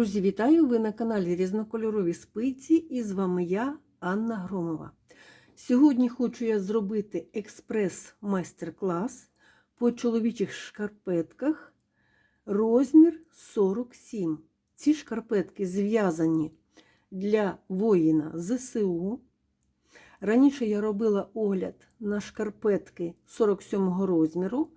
Друзі, вітаю! Ви на каналі Різнокольорові спиці і з вами я, Анна Громова. Сьогодні хочу я зробити експрес-майстер-клас по чоловічих шкарпетках розмір 47. Ці шкарпетки зв'язані для воїна ЗСУ. Раніше я робила огляд на шкарпетки 47 розміру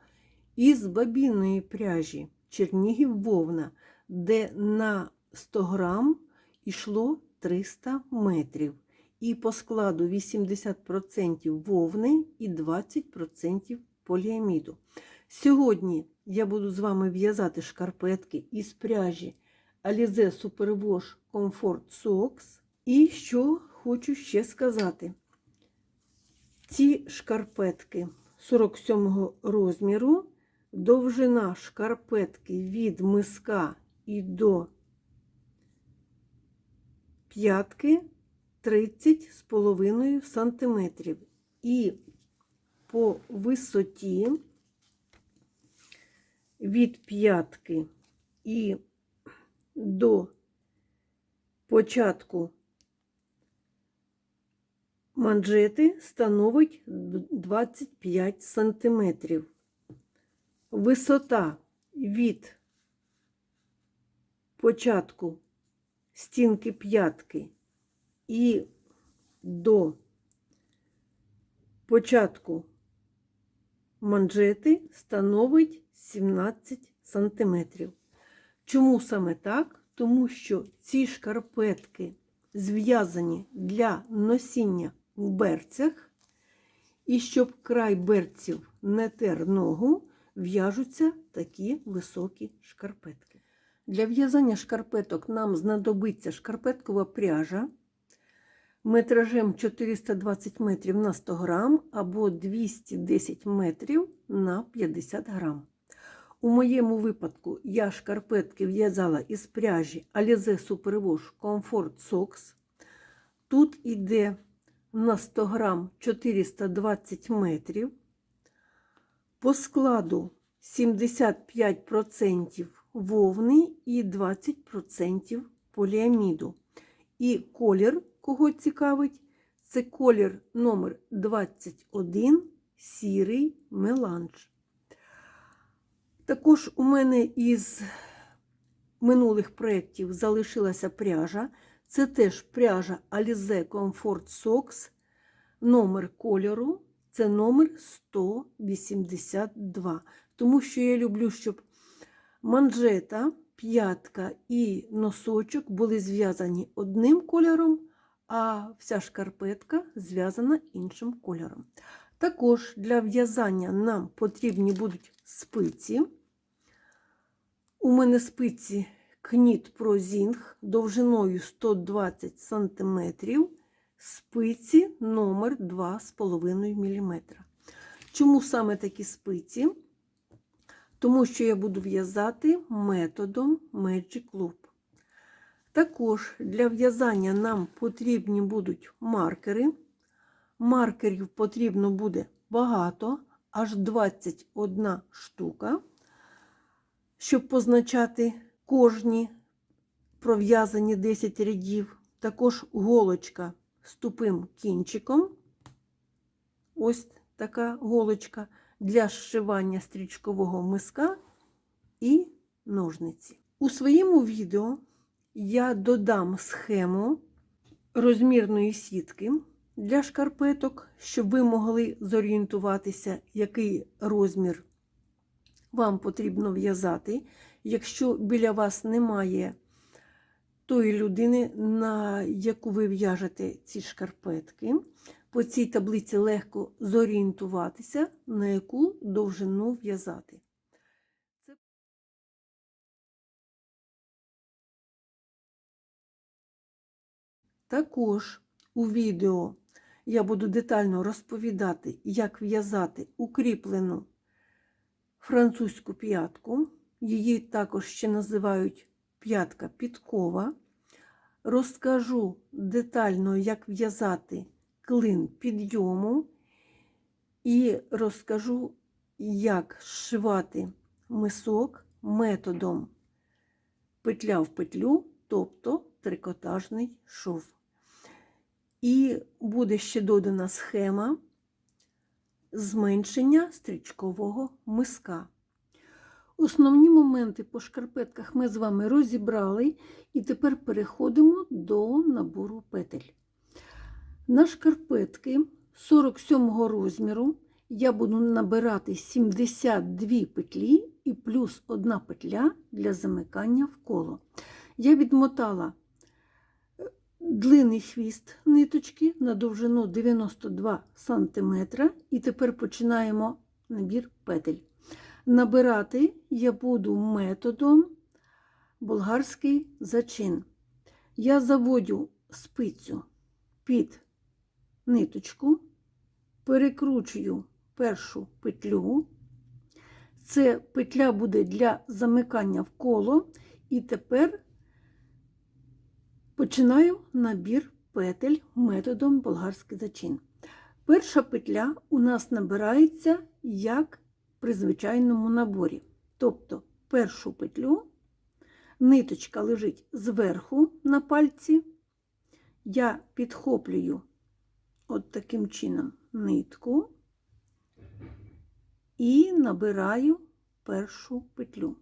із бабінної пряжі Чернігів Вовна де на 100 грам йшло 300 метрів. І по складу 80% вовни і 20% поліаміду. Сьогодні я буду з вами в'язати шкарпетки із пряжі Alize Superwash Comfort Socks. І що хочу ще сказати. Ці шкарпетки 47 розміру, довжина шкарпетки від миска і до п'ятки 30 з половиною сантиметрів. І по висоті від п'ятки і до початку манжети становить 25 сантиметрів. Висота від початку стінки п'ятки і до початку манжети становить 17 сантиметрів. Чому саме так? Тому що ці шкарпетки зв'язані для носіння в берцях, і щоб край берців не тер ногу, в'яжуться такі високі шкарпетки. Для в'язання шкарпеток нам знадобиться шкарпеткова пряжа метражем 420 метрів на 100 грам або 210 метрів на 50 грам. У моєму випадку я шкарпетки в'язала із пряжі Alize Superwash Comfort Socks. Тут іде на 100 грам 420 метрів. По складу 75% вовни і 20% поліаміду. І колір, кого цікавить, це колір номер 21 сірий меланж. Також у мене із минулих проєктів залишилася пряжа. Це теж пряжа Alize Comfort Socks. Номер кольору це номер 182. Тому що я люблю, щоб манжета, п'ятка і носочок були зв'язані одним кольором, а вся шкарпетка зв'язана іншим кольором. Також для в'язання нам потрібні будуть спиці. У мене спиці Кніт Прозінг довжиною 120 см, спиці номер 2,5 мм. Чому саме такі спиці? Тому що я буду в'язати методом Magic Loop. Також для в'язання нам потрібні будуть маркери. Маркерів потрібно буде багато, аж 21 штука, щоб позначати кожні пров'язані 10 рядів. Також голочка з тупим кінчиком. Ось така голочка для зшивання стрічкового миска і ножниці. У своєму відео я додам схему розмірної сітки для шкарпеток, щоб ви могли зорієнтуватися, який розмір вам потрібно в'язати. Якщо біля вас немає тої людини, на яку ви в'яжете ці шкарпетки, по цій таблиці легко зорієнтуватися, на яку довжину в'язати. Також у відео я буду детально розповідати, як в'язати укріплену французьку п'ятку. Її також ще називають п'ятка підкова. Розкажу детально, як в'язати клин підйому і розкажу, як зшивати мисок методом петля в петлю тобто трикотажний шов. І буде ще додана схема зменшення стрічкового миска. Основні моменти по шкарпетках ми з вами розібрали, і тепер переходимо до набору петель. На шкарпетки 47 розміру я буду набирати 72 петлі і плюс одна петля для замикання в коло. Я відмотала е, длинний хвіст ниточки на довжину 92 см, і тепер починаємо набір петель. Набирати я буду методом болгарський зачин. Я заводю спицю під ниточку, перекручую першу петлю. Це петля буде для замикання в коло, і тепер починаю набір петель методом болгарський зачин. Перша петля у нас набирається як при звичайному наборі. Тобто першу петлю ниточка лежить зверху на пальці, я підхоплюю от таким чином нитку і набираю першу петлю.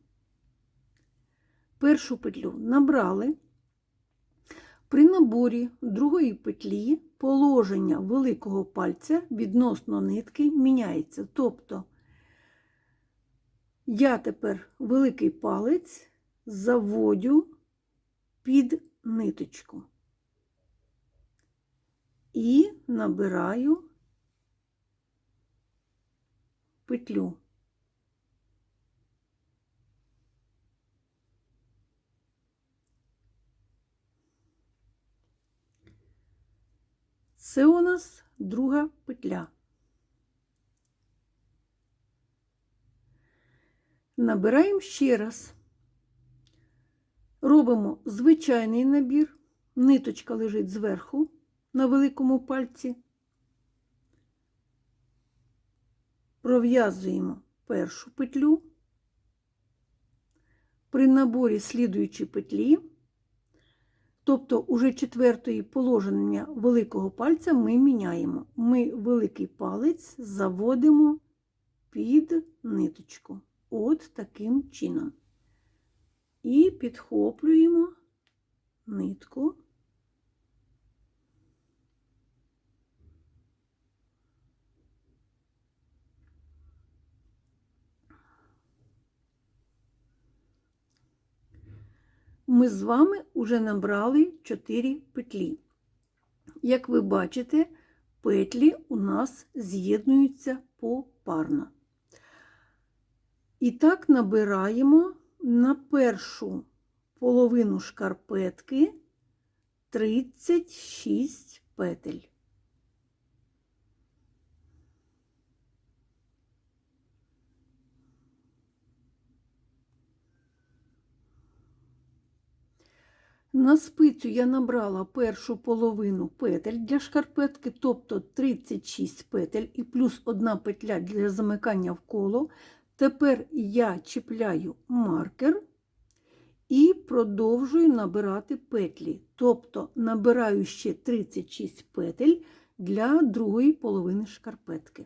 Першу петлю набрали. При наборі другої петлі положення великого пальця відносно нитки міняється. Тобто я тепер великий палець заводю під ниточку і набираю петлю. Це у нас друга петля. Набираємо ще раз. Робимо звичайний набір, ниточка лежить зверху на великому пальці. Пров'язуємо першу петлю. При наборі слідуючі петлі, тобто уже четвертої положення великого пальця ми міняємо. Ми великий палець заводимо під ниточку. От таким чином. І підхоплюємо нитку. Ми з вами вже набрали 4 петлі. Як ви бачите, петлі у нас з'єднуються попарно. І так набираємо на першу половину шкарпетки 36 петель. На спицю я набрала першу половину петель для шкарпетки, тобто 36 петель і плюс одна петля для замикання в коло. Тепер я чіпляю маркер і продовжую набирати петлі. Тобто набираю ще 36 петель для другої половини шкарпетки.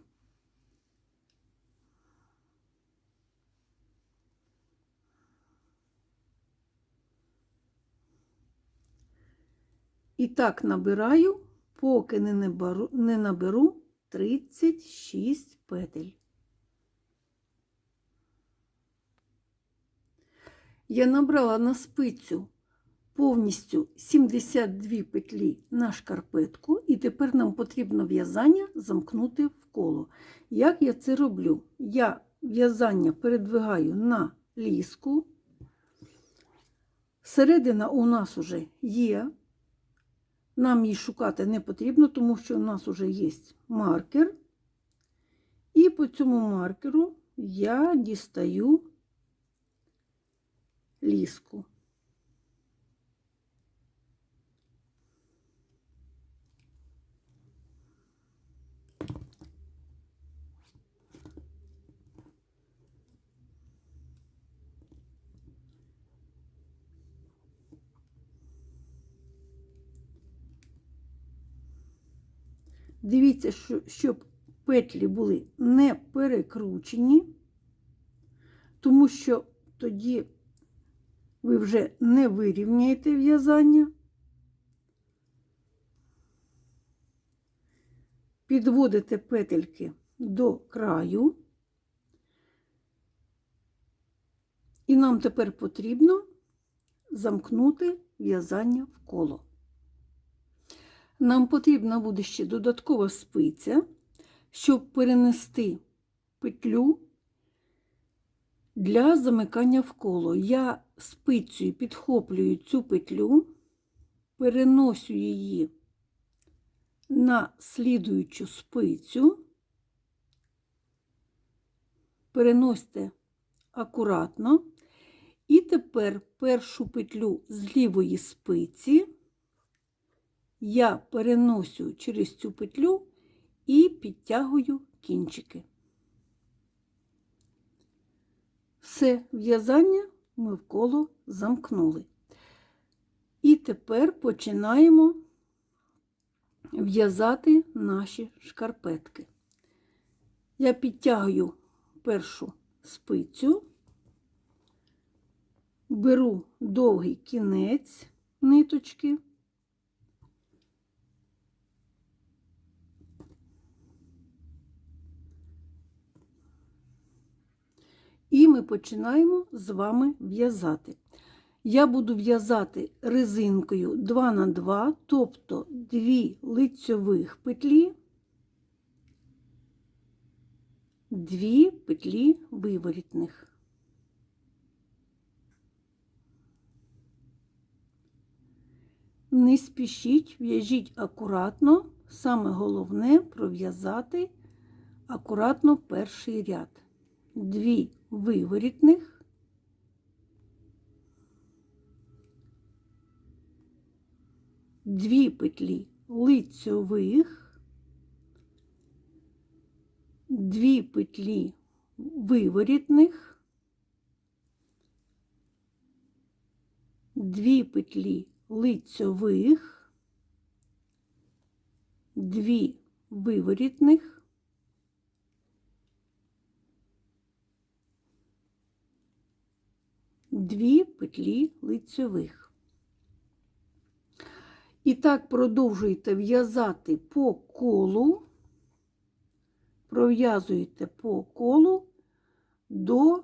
І так набираю, поки не наберу, не наберу 36 петель. Я набрала на спицю повністю 72 петлі на шкарпетку, і тепер нам потрібно в'язання замкнути в коло. Як я це роблю? Я в'язання передвигаю на ліску. Середина у нас вже є. Нам її шукати не потрібно, тому що у нас вже є маркер. І по цьому маркеру я дістаю ліску. Дивіться, що- щоб петлі були не перекручені, тому що тоді ви вже не вирівняєте в'язання. Підводите петельки до краю. І нам тепер потрібно замкнути в'язання в коло. Нам потрібна буде ще додаткова спиця, щоб перенести петлю для замикання в коло. Я спицею підхоплюю цю петлю, переношу її на слідуючу спицю, переносьте акуратно. І тепер першу петлю з лівої спиці я переносю через цю петлю і підтягую кінчики. Все в'язання ми в коло замкнули. І тепер починаємо в'язати наші шкарпетки. Я підтягую першу спицю, беру довгий кінець ниточки. І ми починаємо з вами в'язати. Я буду в'язати резинкою 2 на 2, тобто 2 лицьових петлі, 2 петлі виворітних. Не спішіть, в'яжіть акуратно. Саме головне пров'язати акуратно перший ряд. Дві виворітних, дві петлі лицьових, дві петлі виворітних, дві петлі лицьових, дві виворітних, дві петлі лицьових. І так продовжуєте в'язати по колу, пров'язуєте по колу до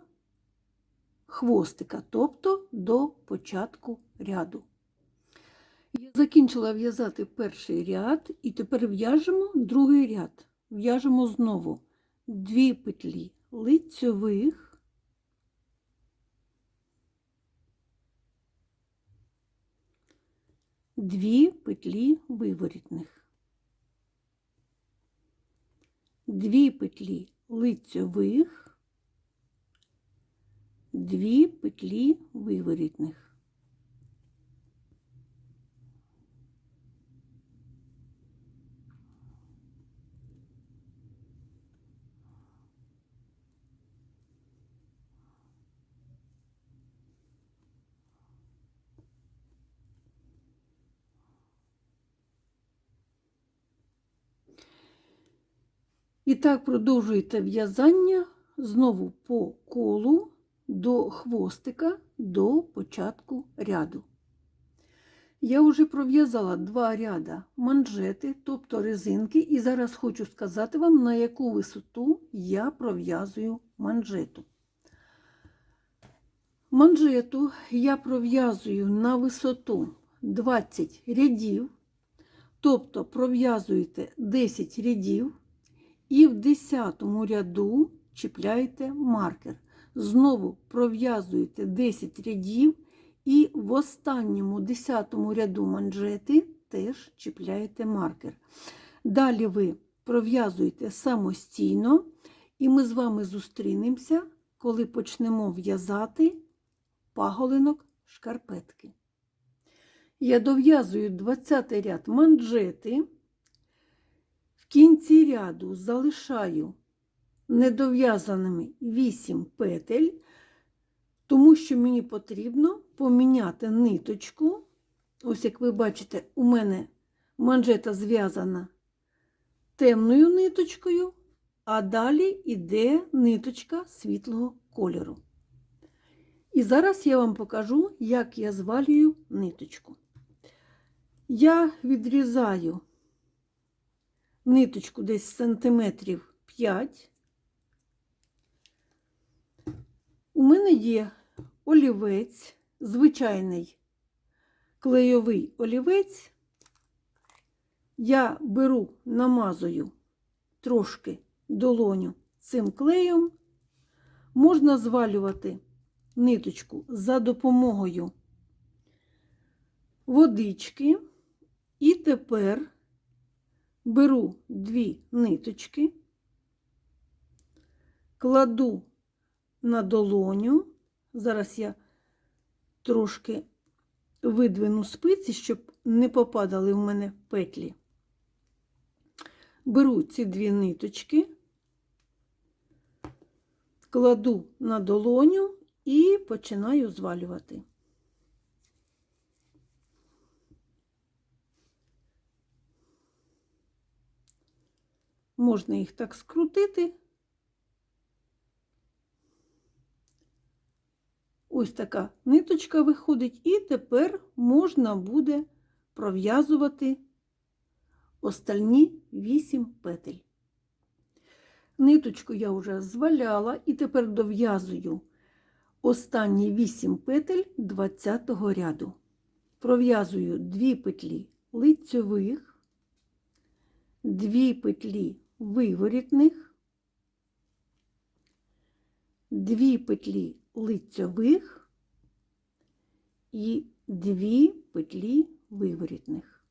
хвостика, тобто до початку ряду. Я закінчила в'язати перший ряд, і тепер в'яжемо другий ряд. В'яжемо знову дві петлі лицьових, дві петлі виворітних, дві петлі лицьових, дві петлі виворітних. І так продовжуєте в'язання знову по колу до хвостика до початку ряду. Я вже пров'язала два ряда манжети, тобто резинки, і зараз хочу сказати вам, на яку висоту я пров'язую манжету. Манжету я пров'язую на висоту 20 рядів, тобто пров'язуєте 10 рядів. І в 10 ряду чіпляєте маркер. Знову пров'язуєте 10 рядів, і в останньому 10 ряду манжети теж чіпляєте маркер. Далі ви пров'язуєте самостійно, і ми з вами зустрінемося, коли почнемо в'язати паголинок шкарпетки. Я дов'язую 20 ряд манжети. Кінці ряду залишаю недов'язаними 8 петель, тому що мені потрібно поміняти ниточку. Ось, як ви бачите, у мене манжета зв'язана темною ниточкою, а далі йде ниточка світлого кольору. І зараз я вам покажу, як я звалюю ниточку. Я відрізаю ниточку десь сантиметрів 5. У мене є олівець, звичайний клейовий олівець. Я беру, намазую трошки долоню цим клеєм. Можна звалювати ниточку за допомогою водички. І тепер беру дві ниточки, кладу на долоню. Зараз я трошки видвину спиці, щоб не попадали в мене петлі. Беру ці дві ниточки, кладу на долоню і починаю звалювати. Можна їх так скрутити. Ось така ниточка виходить, і тепер можна буде пров'язувати остальні 8 петель. Ниточку я вже зваляла і тепер дов'язую останні 8 петель 20 ряду. Пров'язую 2 петлі лицьових, 2 петлі виворітних, 2 петлі лицьових і 2 петлі виворітних.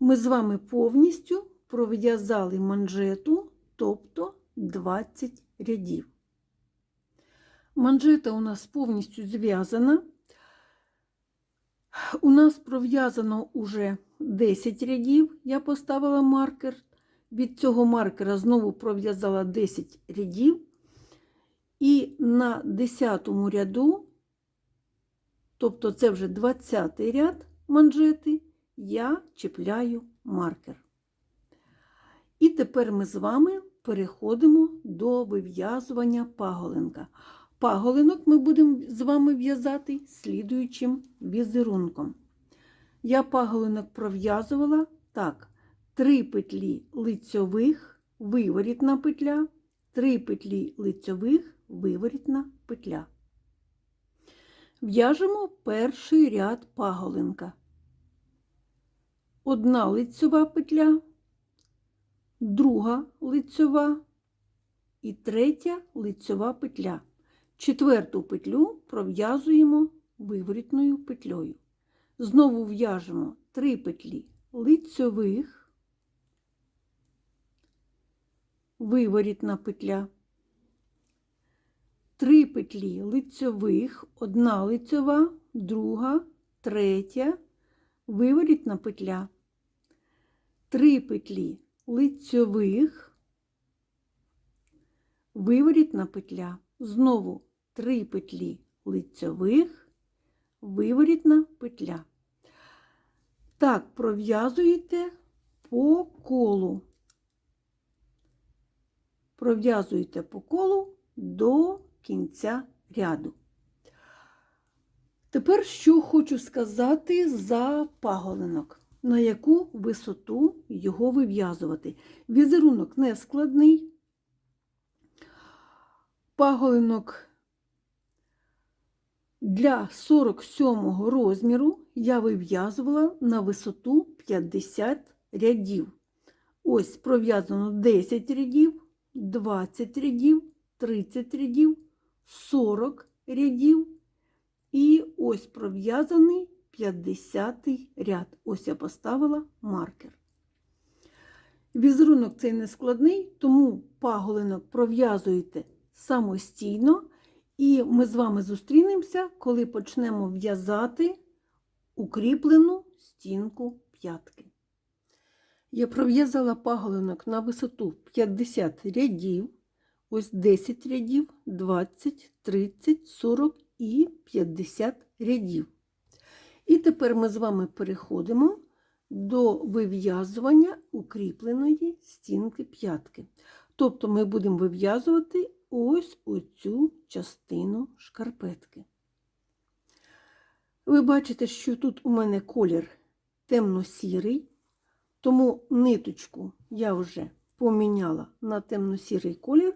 Ми з вами повністю пров'язали манжету, тобто 20 рядів. Манжета у нас повністю зв'язана. У нас пров'язано уже 10 рядів, я поставила маркер. Від цього маркера знову пров'язала 10 рядів. І на 10 ряду, тобто це вже 20 ряд манжети, я чіпляю маркер. І тепер ми з вами переходимо до вив'язування паголинка. Паголинок ми будемо з вами в'язати слідуючим візерунком. Я паголинок пров'язувала так, 3 петлі лицьових, виворітна петля, 3 петлі лицьових, виворітна петля. В'яжемо перший ряд паголинка. Одна лицьова петля, друга лицьова і третя лицьова петля. Четверту петлю пров'язуємо виворітною петлею. Знову в'яжемо 3 петлі лицьових, виворітна петля, 3 петлі лицьових, одна лицьова, друга, третя, виворітна петля, 3 петлі лицьових, виворітна петля, знову 3 петлі лицьових, виворітна петля. Так, пров'язуєте по колу. Пров'язуєте по колу до кінця ряду. Тепер що хочу сказати за паголинок, на яку висоту його вив'язувати. Візерунок не складний. Паголинок для 47 розміру я вив'язувала на висоту 50 рядів. Ось пров'язано 10 рядів, 20 рядів, 30 рядів, 40 рядів. І ось пров'язаний 50 ряд. Ось я поставила маркер. Візерунок цей не складний, тому паголинок пров'язуєте самостійно. І ми з вами зустрінемося, коли почнемо в'язати укріплену стінку п'ятки. Я пров'язала паголинок на висоту 50 рядів, ось 10 рядів, 20, 30, 40 і 50 рядів. І тепер ми з вами переходимо до вив'язування укріпленої стінки п'ятки. Тобто ми будемо вив'язувати ось оцю частину шкарпетки. Ви бачите, що тут у мене колір темно-сірий, тому ниточку я вже поміняла на темно-сірий колір.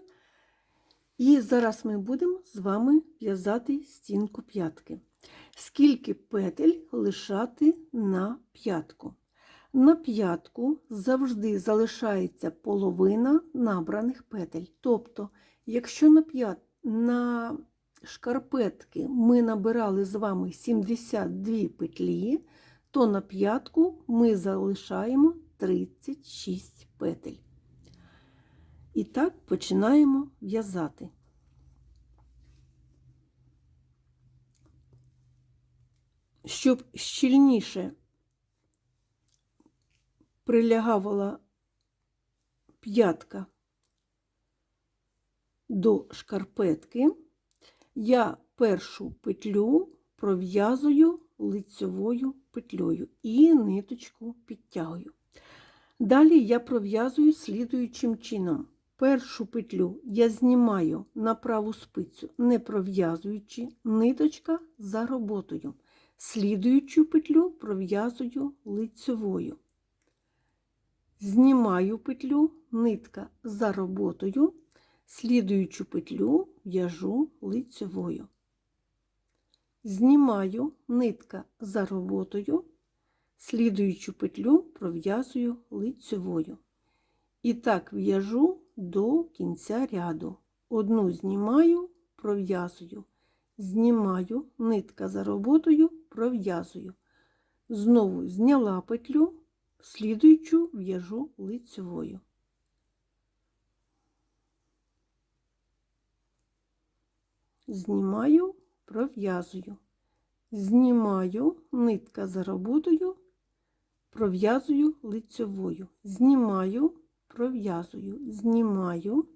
І зараз ми будемо з вами в'язати стінку п'ятки. Скільки петель лишати на п'ятку? На п'ятку завжди залишається половина набраних петель. Тобто, якщо на п'ят... на шкарпетки ми набирали з вами 72 петлі, то на п'ятку ми залишаємо 36 петель. І так починаємо в'язати. Щоб щільніше прилягала п'ятка до шкарпетки, я першу петлю пров'язую лицьовою петлею і ниточку підтягую. Далі я пров'язую слідуючим чином. Першу петлю я знімаю на праву спицю, не пров'язуючи ниточка за роботою. Слідуючу петлю пров'язую лицьовою. Знімаю петлю, нитка за роботою, слідуючу петлю в'яжу лицьовою. Знімаю нитка за роботою, слідуючу петлю пров'язую лицьовою. І так в'яжу до кінця ряду. Одну знімаю, пров'язую, знімаю нитка за роботою, пров'язую. Знову зняла петлю, слідуючу в'яжу лицьовою. Знімаю, пров'язую. Знімаю нитка за роботою, пров'язую лицьовою. Знімаю, пров'язую, знімаю,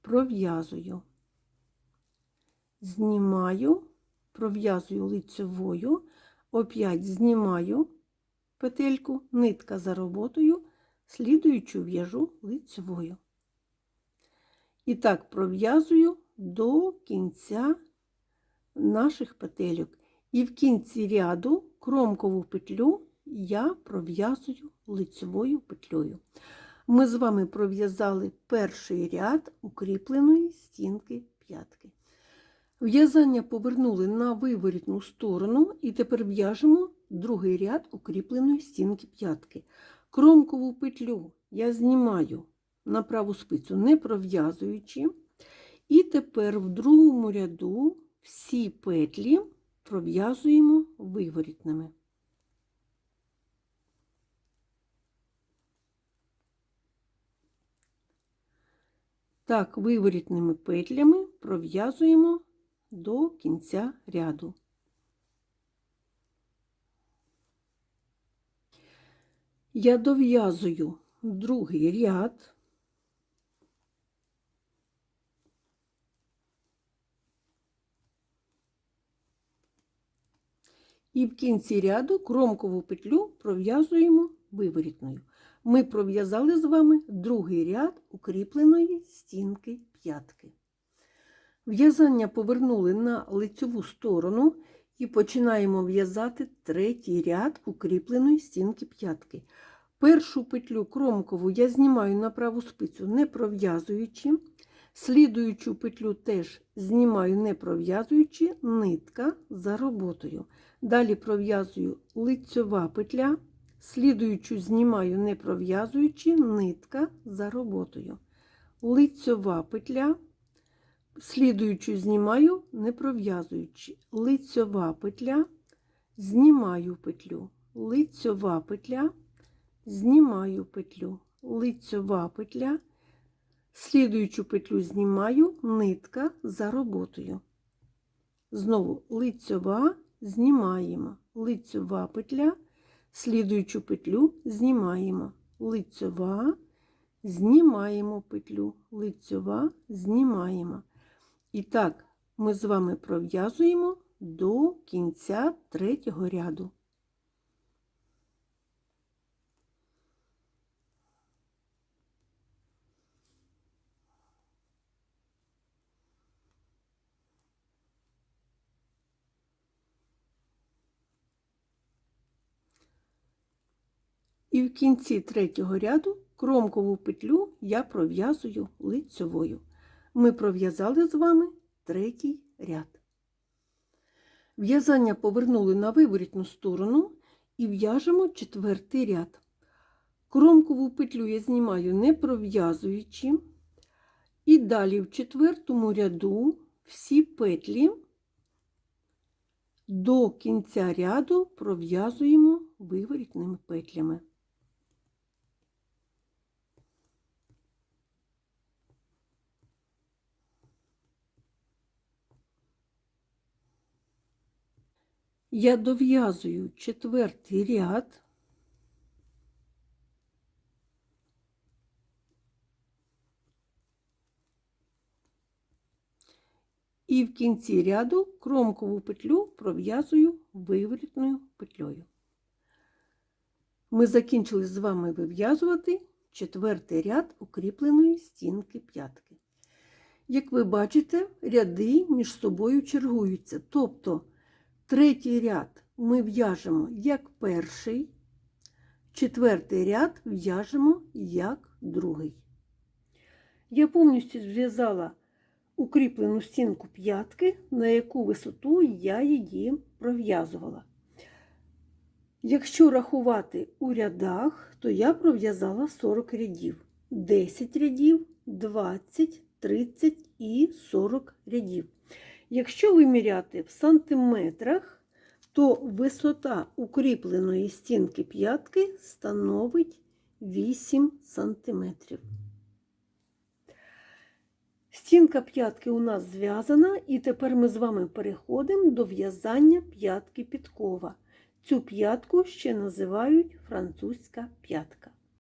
пров'язую. Знімаю, пров'язую лицьовою, опять знімаю петельку, нитка за роботою, слідуючу в'яжу лицьовою. І так пров'язую до кінця наших петельок. І в кінці ряду кромкову петлю я пров'язую лицьовою петлею. Ми з вами пров'язали перший ряд укріпленої стінки п'ятки. В'язання повернули на виворітну сторону і тепер в'яжемо другий ряд укріпленої стінки п'ятки. Кромкову петлю я знімаю на праву спицю, не пров'язуючи. І тепер в другому ряду всі петлі пров'язуємо виворітними. Так, виворітними петлями пров'язуємо до кінця ряду. Я дов'язую другий ряд. І в кінці ряду кромкову петлю пров'язуємо виворітною. Ми пров'язали з вами другий ряд укріпленої стінки п'ятки. В'язання повернули на лицьову сторону і починаємо в'язати третій ряд укріпленої стінки п'ятки. Першу петлю кромкову я знімаю на праву спицю, не пров'язуючи. Слідуючу петлю теж знімаю, не пров'язуючи, нитка за роботою. Далі пров'язую лицьова петля, слідуючу знімаю, не пров'язуючи, нитка за роботою. Лицьова петля, слідуючу знімаю, не пров'язуючи, лицьова петля, знімаю петлю, лицьова петля, знімаю петлю, лицьова петля, слідуючу петлю знімаю, нитка за роботою. Знову лицьова, знімаємо, лицьова петля, слідуючу петлю знімаємо, лицьова, знімаємо петлю, лицьова, знімаємо. І так, ми з вами пров'язуємо до кінця третього ряду. І в кінці третього ряду кромкову петлю я пров'язую лицьовою. Ми пров'язали з вами третій ряд. В'язання повернули на виворітну сторону і в'яжемо четвертий ряд. Кромкову петлю я знімаю не пров'язуючи. І далі в четвертому ряду всі петлі до кінця ряду пров'язуємо виворітними петлями. Я дов'язую четвертий ряд. І в кінці ряду кромкову петлю пров'язую виворітною петлею. Ми закінчили з вами вив'язувати четвертий ряд укріпленої стінки п'ятки. Як ви бачите, ряди між собою чергуються. Тобто третій ряд ми в'яжемо як перший, четвертий ряд в'яжемо як другий. Я повністю зв'язала укріплену стінку п'ятки, на яку висоту я її пров'язувала. Якщо рахувати у рядах, то я пров'язала 40 рядів, 10 рядів, 20, 30 і 40 рядів. Якщо виміряти в сантиметрах, то висота укріпленої стінки п'ятки становить 8 сантиметрів. Стінка п'ятки у нас зв'язана, і тепер ми з вами переходимо до в'язання п'ятки підкова. Цю п'ятку ще називають французька п'ятка.